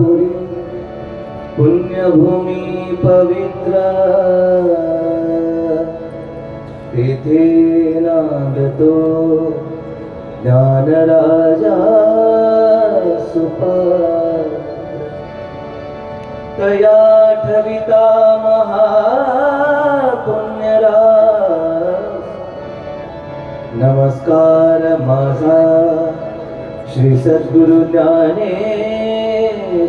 पुरी पुण्यभूमी पवित्र। तेथे नांदतो ज्ञानराजा सुपात्र तया ठविता महापुण्यराज। नमस्कार माझा श्री सद्गुरु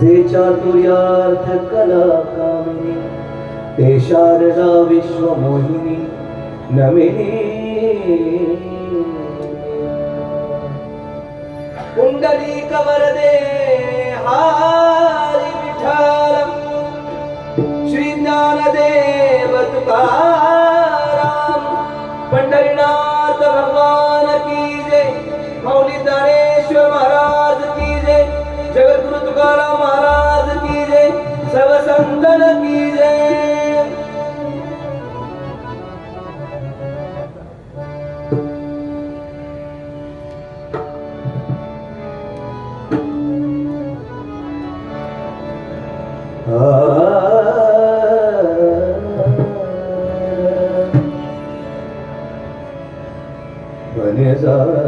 जे चातुर्यार्थ कला कामिनी ते शारदा विश्वमोहिनी नमिनी. कुंडली महाराज की जय सर्व संतन की जय बने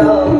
go.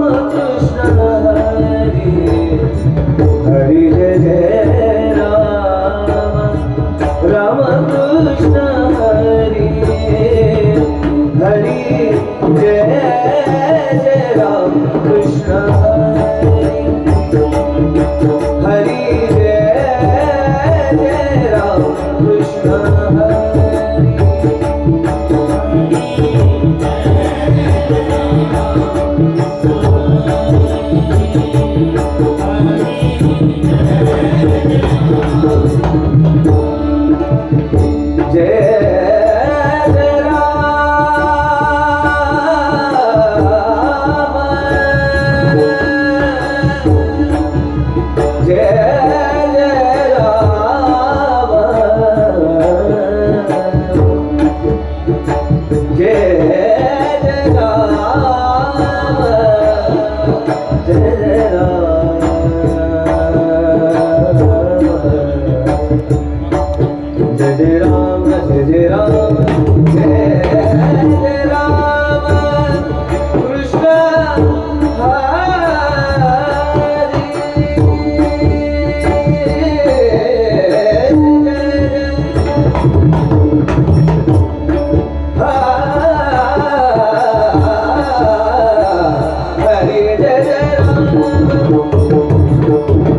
রে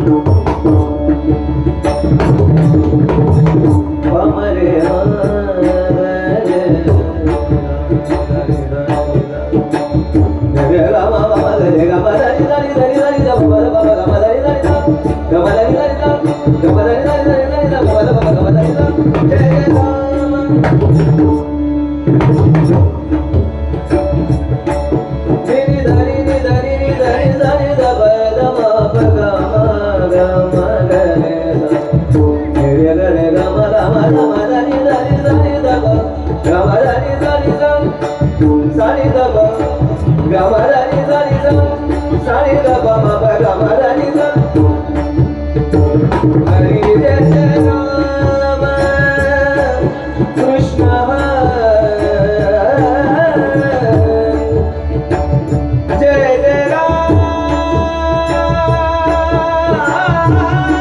Música Gama da ni da ni da, sari da ba ma ba gama da ni da. Hari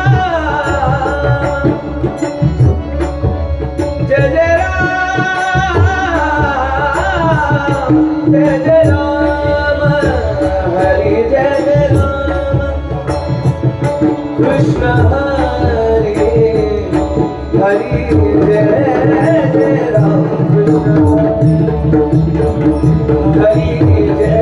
Jai Jai Ram, Hari Jai Jai Ram, Hari Jai Jai Ram.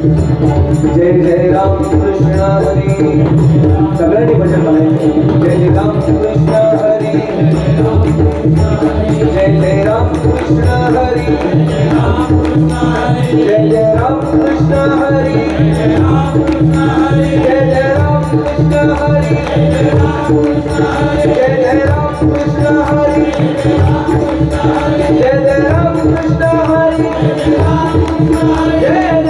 जय जय राम कृष्ण हरी। सगळ्यांनी भजन म्हणायचं. जय जय राम कृष्ण हरी। जय जय राम कृष्ण हरी। जय जय राम कृष्ण हरी। जय जय राम कृष्ण हरी। जय जय राम कृष्ण हरी। जय जय राम कृष्ण हरी। जय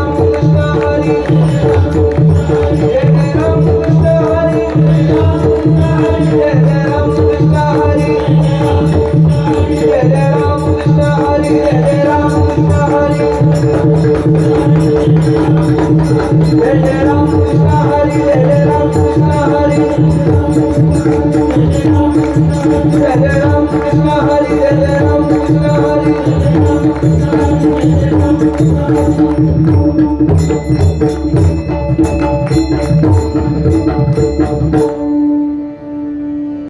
Thank you.